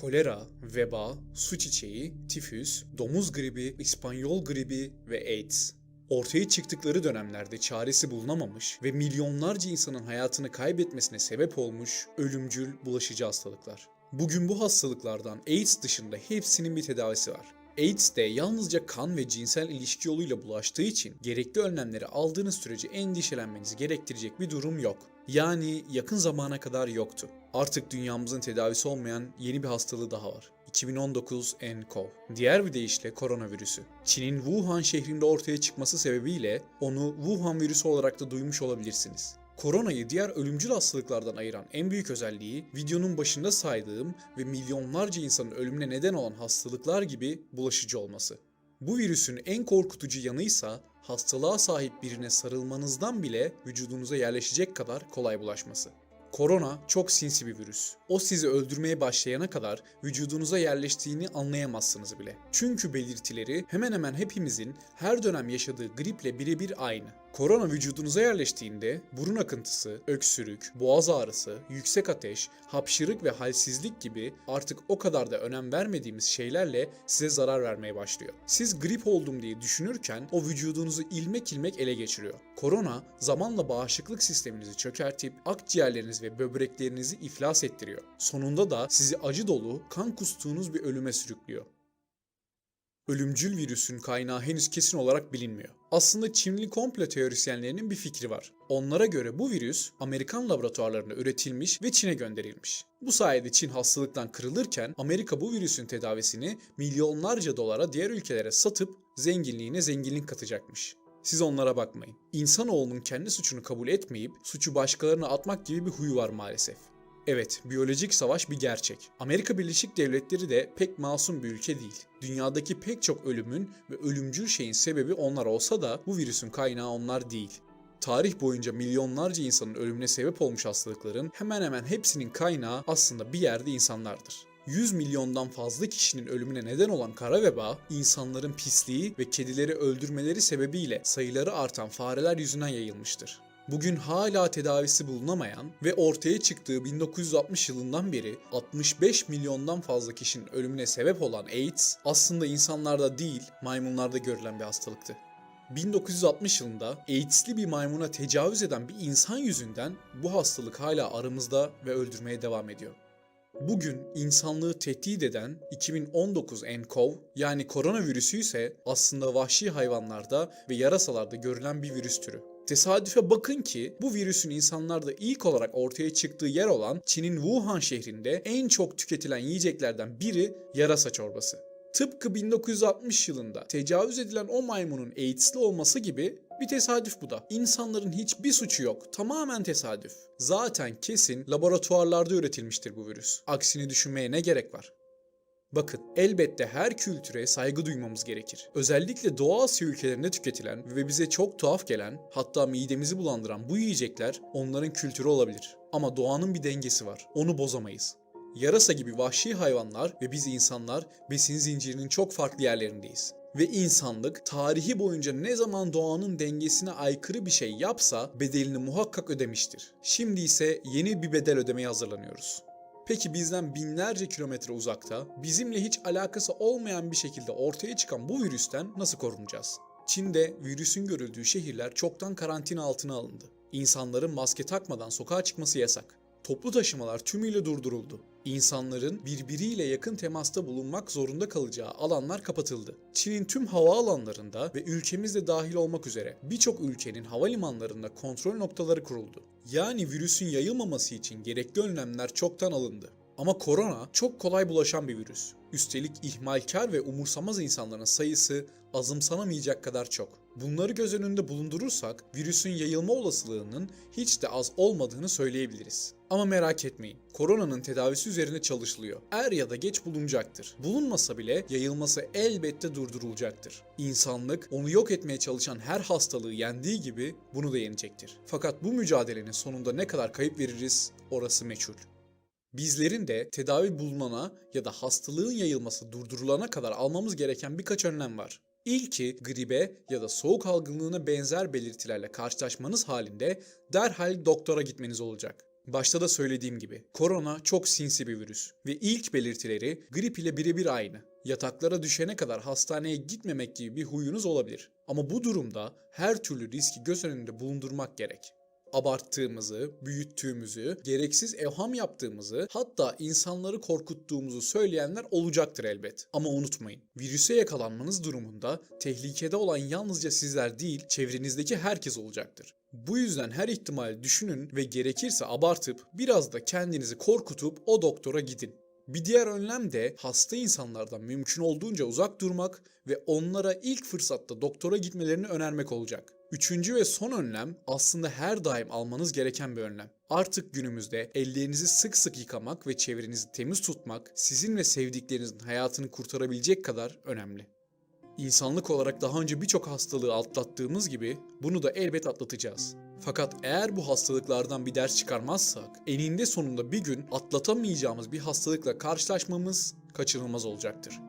kolera, veba, su çiçeği, tifüs, domuz gribi, İspanyol gribi ve AIDS. Ortaya çıktıkları dönemlerde çaresi bulunamamış ve milyonlarca insanın hayatını kaybetmesine sebep olmuş ölümcül bulaşıcı hastalıklar. Bugün bu hastalıklardan AIDS dışında hepsinin bir tedavisi var. AIDS de yalnızca kan ve cinsel ilişki yoluyla bulaştığı için gerekli önlemleri aldığınız sürece endişelenmenizi gerektirecek bir durum yok. Yani yakın zamana kadar yoktu. Artık dünyamızın tedavisi olmayan yeni bir hastalığı daha var. 2019 nCoV. Diğer bir deyişle koronavirüsü. Çin'in Wuhan şehrinde ortaya çıkması sebebiyle onu Wuhan virüsü olarak da duymuş olabilirsiniz. Koronayı diğer ölümcül hastalıklardan ayıran en büyük özelliği videonun başında saydığım ve milyonlarca insanın ölümüne neden olan hastalıklar gibi bulaşıcı olması. Bu virüsün en korkutucu yanıysa hastalığa sahip birine sarılmanızdan bile vücudunuza yerleşecek kadar kolay bulaşması. Korona çok sinsi bir virüs. O sizi öldürmeye başlayana kadar vücudunuza yerleştiğini anlayamazsınız bile. Çünkü belirtileri hemen hemen hepimizin her dönem yaşadığı griple birebir aynı. Korona vücudunuza yerleştiğinde burun akıntısı, öksürük, boğaz ağrısı, yüksek ateş, hapşırık ve halsizlik gibi artık o kadar da önem vermediğimiz şeylerle size zarar vermeye başlıyor. Siz grip oldum diye düşünürken o vücudunuzu ilmek ilmek ele geçiriyor. Korona zamanla bağışıklık sisteminizi çökertip akciğerleriniz ve böbreklerinizi iflas ettiriyor. Sonunda da sizi acı dolu, kan kustuğunuz bir ölüme sürüklüyor. Ölümcül virüsün kaynağı henüz kesin olarak bilinmiyor. Aslında Çinli komplo teorisyenlerinin bir fikri var. Onlara göre bu virüs Amerikan laboratuvarlarında üretilmiş ve Çin'e gönderilmiş. Bu sayede Çin hastalıktan kırılırken Amerika bu virüsün tedavisini milyonlarca dolara diğer ülkelere satıp zenginliğine zenginlik katacakmış. Siz onlara bakmayın. İnsanoğlunun kendi suçunu kabul etmeyip suçu başkalarına atmak gibi bir huyu var maalesef. Evet, biyolojik savaş bir gerçek. Amerika Birleşik Devletleri de pek masum bir ülke değil. Dünyadaki pek çok ölümün ve ölümcül şeyin sebebi onlar olsa da bu virüsün kaynağı onlar değil. Tarih boyunca milyonlarca insanın ölümüne sebep olmuş hastalıkların hemen hemen hepsinin kaynağı aslında bir yerde insanlardır. 100 milyondan fazla kişinin ölümüne neden olan kara veba, insanların pisliği ve kedileri öldürmeleri sebebiyle sayıları artan fareler yüzünden yayılmıştır. Bugün hala tedavisi bulunamayan ve ortaya çıktığı 1960 yılından beri 65 milyondan fazla kişinin ölümüne sebep olan AIDS aslında insanlarda değil maymunlarda görülen bir hastalıktı. 1960 yılında AIDS'li bir maymuna tecavüz eden bir insan yüzünden bu hastalık hala aramızda ve öldürmeye devam ediyor. Bugün insanlığı tehdit eden 2019 nCoV yani koronavirüsü ise aslında vahşi hayvanlarda ve yarasalarda görülen bir virüs türü. Tesadüfe bakın ki bu virüsün insanlarda ilk olarak ortaya çıktığı yer olan Çin'in Wuhan şehrinde en çok tüketilen yiyeceklerden biri yarasa çorbası. Tıpkı 1960 yılında tecavüz edilen o maymunun AIDS'li olması gibi bir tesadüf bu da. İnsanların hiçbir suçu yok. Tamamen tesadüf. Zaten kesin laboratuvarlarda üretilmiştir bu virüs. Aksini düşünmeye ne gerek var? Bakın elbette her kültüre saygı duymamız gerekir. Özellikle Doğu Asya ülkelerinde tüketilen ve bize çok tuhaf gelen hatta midemizi bulandıran bu yiyecekler onların kültürü olabilir. Ama doğanın bir dengesi var. Onu bozamayız. Yarasa gibi vahşi hayvanlar ve biz insanlar besin zincirinin çok farklı yerlerindeyiz. Ve insanlık tarihi boyunca ne zaman doğanın dengesine aykırı bir şey yapsa bedelini muhakkak ödemiştir. Şimdi ise yeni bir bedel ödemeye hazırlanıyoruz. Peki bizden binlerce kilometre uzakta, bizimle hiç alakası olmayan bir şekilde ortaya çıkan bu virüsten nasıl korunacağız? Çin'de virüsün görüldüğü şehirler çoktan karantina altına alındı. İnsanların maske takmadan sokağa çıkması yasak. Toplu taşımalar tümüyle durduruldu. İnsanların birbiriyle yakın temasta bulunmak zorunda kalacağı alanlar kapatıldı. Çin'in tüm havaalanlarında ve ülkemizde dahil olmak üzere birçok ülkenin havalimanlarında kontrol noktaları kuruldu. Yani virüsün yayılmaması için gerekli önlemler çoktan alındı. Ama korona çok kolay bulaşan bir virüs. Üstelik ihmalkar ve umursamaz insanların sayısı azımsanamayacak kadar çok. Bunları göz önünde bulundurursak virüsün yayılma olasılığının hiç de az olmadığını söyleyebiliriz. Ama merak etmeyin, koronanın tedavisi üzerinde çalışılıyor. Er ya da geç bulunacaktır. Bulunmasa bile yayılması elbette durdurulacaktır. İnsanlık onu yok etmeye çalışan her hastalığı yendiği gibi bunu da yenecektir. Fakat bu mücadelenin sonunda ne kadar kayıp veririz orası meçhul. Bizlerin de tedavi bulunana ya da hastalığın yayılması durdurulana kadar almamız gereken birkaç önlem var. İlki gribe ya da soğuk algınlığına benzer belirtilerle karşılaşmanız halinde derhal doktora gitmeniz olacak. Başta da söylediğim gibi korona çok sinsi bir virüs ve ilk belirtileri grip ile birebir aynı. Yataklara düşene kadar hastaneye gitmemek gibi bir huyunuz olabilir. Ama bu durumda her türlü riski göz önünde bulundurmak gerek abarttığımızı, büyüttüğümüzü, gereksiz evham yaptığımızı, hatta insanları korkuttuğumuzu söyleyenler olacaktır elbet. Ama unutmayın, virüse yakalanmanız durumunda tehlikede olan yalnızca sizler değil, çevrenizdeki herkes olacaktır. Bu yüzden her ihtimali düşünün ve gerekirse abartıp biraz da kendinizi korkutup o doktora gidin. Bir diğer önlem de hasta insanlardan mümkün olduğunca uzak durmak ve onlara ilk fırsatta doktora gitmelerini önermek olacak. Üçüncü ve son önlem aslında her daim almanız gereken bir önlem. Artık günümüzde ellerinizi sık sık yıkamak ve çevrenizi temiz tutmak sizin ve sevdiklerinizin hayatını kurtarabilecek kadar önemli. İnsanlık olarak daha önce birçok hastalığı atlattığımız gibi bunu da elbet atlatacağız. Fakat eğer bu hastalıklardan bir ders çıkarmazsak eninde sonunda bir gün atlatamayacağımız bir hastalıkla karşılaşmamız kaçınılmaz olacaktır.